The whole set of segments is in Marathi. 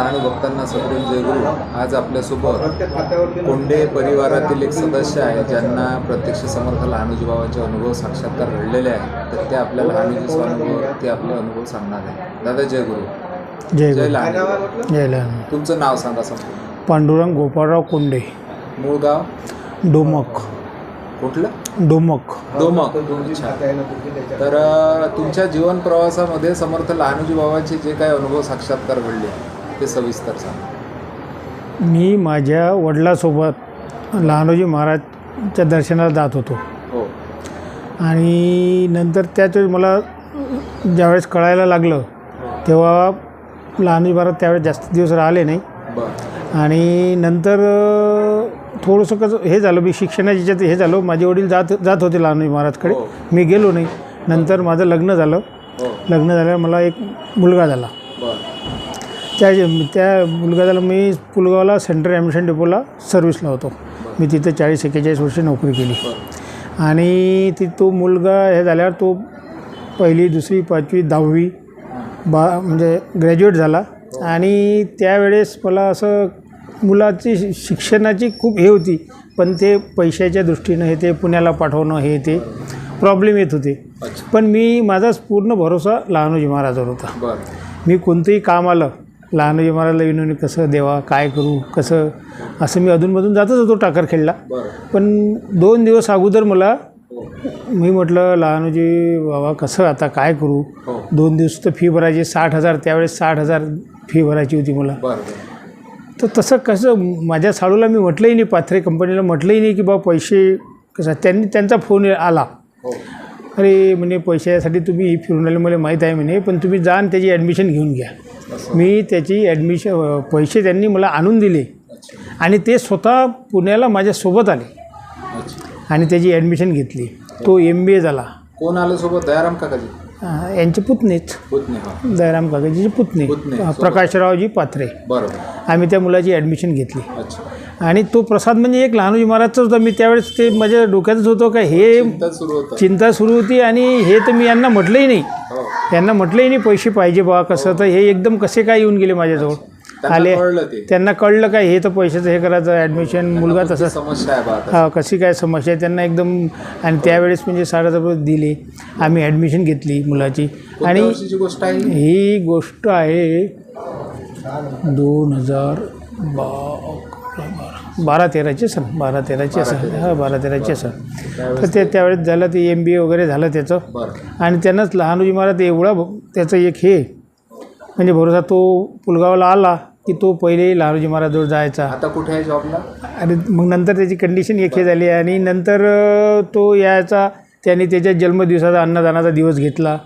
आज आपल्यासोबत प्रत्येक खात्यावरती कोंडे परिवारातील एक सदस्य आहे ज्यांना प्रत्यक्ष समर्थ लहानोजी बाबांचे अनुभव साक्षात्कार घडलेले आहे. तर ते आपल्या लहानोजी अनुभव ते आपले अनुभव सांगणार आहे. दादा जय गुरु. जय जय लहान जय लहान तुमचं नाव सांगा संपूर्ण. पांडुरंग गोपाळराव कोंडे. मूळ गाव? डोमक. कुठलं? डोमक. डोमक. तर तुमच्या जीवन प्रवासामध्ये समर्थ लहानोजी बाबांचे जे काही अनुभव साक्षात्कार घडले ते सविस्तर सांगा. मी माझ्या वडिलासोबत लहानोजी महाराजच्या दर्शनाला जात होतो. हो. आणि नंतर त्याच वेळेस मला ज्यावेळेस कळायला लागलं तेव्हा लहानोजी महाराज त्यावेळेस जास्त दिवस राहिले नाही. आणि नंतर थोडंसं कसं हे झालं मी शिक्षणाच्या याच्यात हे झालं माझे वडील जात जात होते लहानोजी महाराजकडे. हो. मी गेलो नाही. नंतर माझं लग्न झालं. हो. लग्न झाल्यावर मला एक मुलगा झाला. त्या त्या मुलगा झाला मी पुलगावला सेंट्रल ॲडमिशन डेपोला सर्व्हिसला होतो. मी तिथं चाळीस एक्केचाळीस वर्ष नोकरी केली. आणि ती तो मुलगा हे झाल्यावर तो पहिली दुसरी पाचवी दहावी बा म्हणजे ग्रॅज्युएट झाला. आणि त्यावेळेस मला असं मुलाची शिक्षणाची खूप हे होती. पण ते पैशाच्या दृष्टीनं हे ते पुण्याला पाठवणं हे ते प्रॉब्लेम येत होते. पण मी माझा पूर्ण भरोसा लहानोजी महाराजावर होता. मी कोणतंही काम आलं लहानोजी महाराजला विनवणी कसं देवा काय करू कसं? असं मी अधूनमधून जातच होतो टाकरखेडला पण दोन दिवस अगोदर मला हो. मी म्हटलं लहानोजी बाबा कसं आता काय करू? हो. दोन दिवस तर फी भरायची साठ हजार त्यावेळेस साठ हजार फी भरायची होती मला. तर तसं कसं माझ्या साडूला मी म्हटलंही नाही पाथरे कंपनीला म्हटलंही नाही की बा पैसे कसं? त्यांनी त्यांचा फोन आला. हो. अरे म्हणे पैशासाठी तुम्ही ही फिरून आले मला माहीत आहे म्हणे पण तुम्ही जा आणि त्याची ॲडमिशन घेऊन घ्या. मी त्याची ॲडमिशन पैसे त्यांनी मला आणून दिले. आणि ते स्वतः पुण्याला माझ्यासोबत आले. आणि त्याची ॲडमिशन घेतली. तो एम बी ए झाला. कोण आलं सोबत? दयाराम काकाजी. यांचे पुतणेच हा. दयाराम काकाजीचे पुतणे पुतणे. प्रकाशरावजी पात्रे. बरं बरं आम्ही त्या मुलाची ॲडमिशन घेतली. आणि तो प्रसाद म्हणजे एक लहानोजी महाराजचा होता. मी त्यावेळेस ते माझ्या डोक्यातच होतं का हे होतं. चिंता सुरू होती आणि हे तर मी यांना म्हटलंही नाही. हो यांना म्हटलंही नाही पैसे पाहिजे बा कसं तर. हे एकदम कसे काय येऊन गेले माझ्याजवळ? त्यांना आले. त्यांना कळलं काय हे तर पैशाचं हे करायचं ॲडमिशन मुलगा तसा. समस्या आहे हा कशी काय समस्या आहे? त्यांना एकदम आणि त्यावेळेस म्हणजे रुपये दिले. आम्ही ॲडमिशन घेतली मुलाची. आणि गोष्ट आहे ही? ही गोष्ट आहे दोन हजार बा बारा तेराची सण बारा तेराची असं हा बारा तेराची असं तर ते त्यावेळेस झालं ते एम बी ए वगैरे झालं त्याचं. आणि त्यानंच लहानोजी महाराज एवढा त्याचं एक हे म्हणजे भरोसा तो पुलगावला आला की तो पहिले लहानोजी महाराजजवळ जायचा. आता कुठे आहे जॉबला? आणि मग नंतर त्याची कंडिशन एक हे झाली आणि नंतर तो यायचा त्याने त्याच्या जन्मदिवसाचा अन्नदानाचा दिवस घेतला.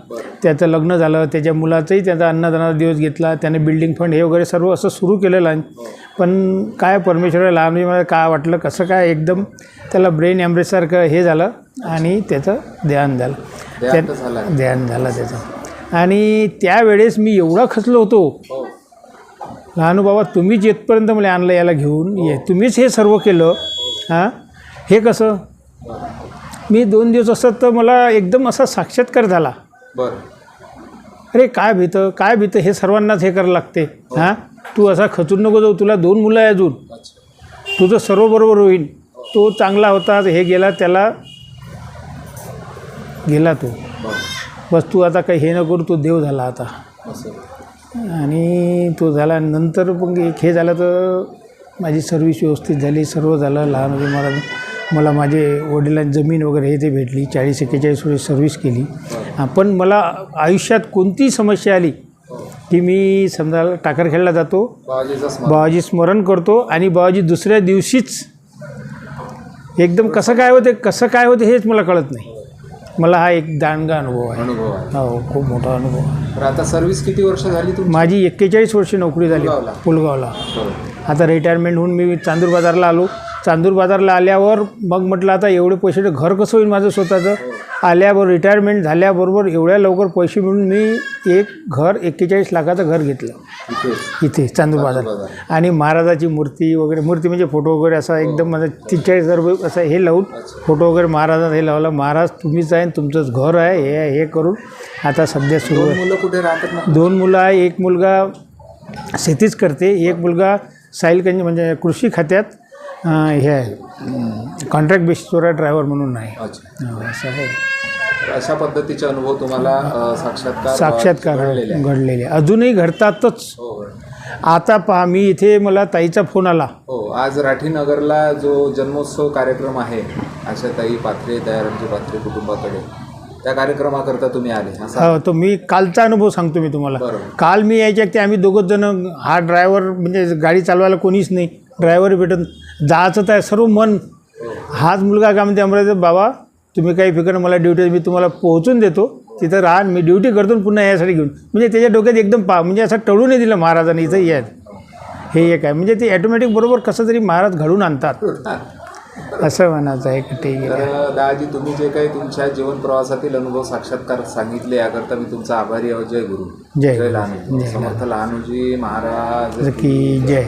त्याचं लग्न झालं. त्याच्या मुलाचंही त्याचा अन्नदानाचा दिवस घेतला. त्याने बिल्डिंग फंड हे वगैरे सर्व असं सुरू केलेलं आहे. पण काय परमेश्वर लहान मला काय वाटलं कसं काय एकदम त्याला ब्रेन ॲम्ब्रेजसारखं हे झालं आणि त्याचं ध्यान झालं. आहे. ध्यान झालं त्याचं. आणि त्यावेळेस मी एवढा खचलो होतो. हो. लहानू बाबा तुम्हीच येतपर्यंत मला आणलं याला घेऊन. ये तुम्हीच हे सर्व केलं. हां. हे? कसं? मी दोन दिवस असत तर मला एकदम असा साक्षात्कार झाला. बरं. अरे काय भीतं? काय भीतं? हे सर्वांनाच हे करायला लागते. हां. तू असा खचून नको जाऊ. तुला दोन मुलं आहे अजून. तुझं सर्व बरोबर होईल. तो चांगला होता हे गेला त्याला गेला तो. बरं बस तू आता काही हे न करू तो देव झाला आता. आणि तो झाला. नंतर मग एक हे झालं तर माझी सर्विस व्यवस्थित झाली. सर्व झालं. लहान होते मला मला माझे वडिलांची जमीन वगैरे हे ते भेटली चाळीस एक्केचाळीस वर्ष सर्व्हिस केली. पण मला आयुष्यात कोणतीही समस्या आली की मी समजा टाकरखेडला जातो बाबाजी स्मरण करतो आणि बाबाजी दुसऱ्या दिवशीच एकदम कसं काय होते कसं काय होते हेच मला कळत नाही. मला हा एक दांडगा अनुभव आहे. अनुभव आहे. हो खूप मोठा अनुभव आहे. तर आता सर्व्हिस किती वर्ष झाली तुमची? माझी एक्केचाळीस वर्षी नोकरी झाली पुलगावला? आता रिटायरमेंट होऊन मी चांदूर बाजारला आलो. चांदूर बाजारला आल्यावर मग म्हटलं आता एवढे पैसे घर कसं होईल माझं स्वतःचं? आल्यावर रिटायरमेंट झाल्याबरोबर एवढ्या लवकर पैसे मिळून मी एक घर एक्केचाळीस लाखाचं घर घेतलं. इथे चांदूर बाजार. आणि महाराजाची मूर्ती वगैरे मूर्ती म्हणजे फोटो वगैरे असा एकदम माझा तीस हजार रुपये असं हे लावून फोटो वगैरे महाराजात हे लावला. महाराज तुम्हीच आहे तुमचंच घर आहे हे आहे, हे करून आता सध्या सुरू आहे. दोन मुलं कुठे राहतात दोन मुलं आहे एक मुलगा शेतीच करते एक मुलगा साईल कंज म्हणजे कृषी खात्यात हे आहे. कॉन्ट्रॅक्ट बेसिसवर ड्रायव्हर म्हणून अं, असं आहे. अशा पद्धतीचे अनुभव तुम्हाला साक्षात्कार साक्षात्कार घडलेले अजूनही घडतातच. हो आता पहा मी इथे मला ताईचा फोन आला. हो आज राठीनगरला जो जन्मोत्सव कार्यक्रम आहे आशाताई पात्रे दयारामजी पात्रे कुटुंबाकडे त्या कार्यक्रमाकरता तुम्ही आले हो, तो मी कालचा अनुभव सांगतो मी तुम्हाला. काल मी यायच्या ते आम्ही दोघंच जण हा ड्रायव्हर म्हणजे गाडी चालवायला कोणीच नाही. ड्रायव्हर भेटत जायचं तर सर्व मन. हाच मुलगा का म्हणते अमरावती बाबा तुम्ही काही फिकर मला ड्युटी मी तुम्हाला पोहोचून देतो. तिथं राहा मी ड्युटी करतो पुन्हा यासाठी घेऊन. म्हणजे त्याच्या डोक्यात एकदम पा म्हणजे असं टळू नाही दिलं महाराजांनी इथं यात हे एक आहे. म्हणजे ते ॲटोमॅटिक बरोबर कसं तरी महाराज घडून आणतात. असं म्हणायचं आहे की ठीक आहे दादाजी तुम्ही जे काही तुमच्या जीवन प्रवासातील अनुभव साक्षात्कार सांगितले याकरता मी तुमचा आभारी आहोत. जय गुरु. जय जय लहानू समर्थ लहानूजी महाराज. की जय.